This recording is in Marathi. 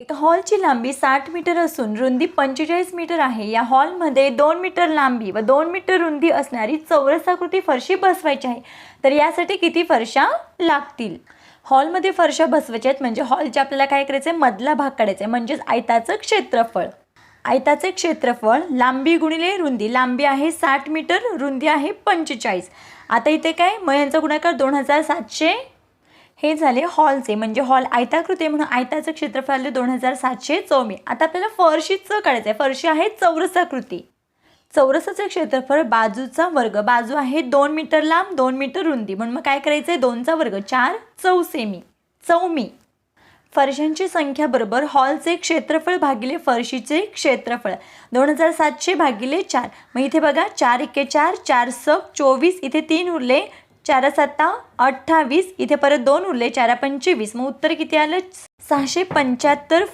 एका हॉलची लांबी साठ मीटर असून रुंदी पंचेचाळीस मीटर आहे. या हॉलमध्ये दोन मीटर लांबी व दोन मीटर रुंदी असणारी चौरसाकृती फरशी बसवायची आहे. तर यासाठी किती फरशा लागतील? हॉलमध्ये फरशा बसवायच्या आहेत. म्हणजे हॉलचे आपल्याला काय करायचं आहे मधला भाग काढायचा आहे. म्हणजेच आयताचं क्षेत्रफळ. आयताचे क्षेत्रफळ लांबी गुणिले रुंदी. लांबी आहे साठ मीटर रुंदी आहे पंचेचाळीस. आता इथे काय? मग यांचा गुणाकार दोन हजार सातशे हे झाले हॉलचे म्हणजे हॉल आयताकृती आहे म्हणून आयताचं क्षेत्रफळ आलं दोन हजार सातशे चौमी. आता आपल्याला फरशीचं काढायचं आहे फरशी आहे चौरसाकृती. चौरसाचं क्षेत्रफळ बाजूचा वर्ग. बाजू आहे दोन मीटर लांब दोन मीटर रुंदी. म्हणून मग काय करायचं आहे दोनचा वर्ग. चार चौसेमी. चौमी. फरशांची संख्या बरोबर हॉलचे क्षेत्रफळ भागिले फरशीचे क्षेत्रफळ. दोन हजार सातशे भागिले चार. मग इथे बघा चार एके चार चार सक चोवीस. इथे तीन उरले चारा सत्ता अठ्ठावीस इथे परत दोन उरले चारा पंचवीस मग उत्तर किती आलं? सहाशे पंच्याहत्तर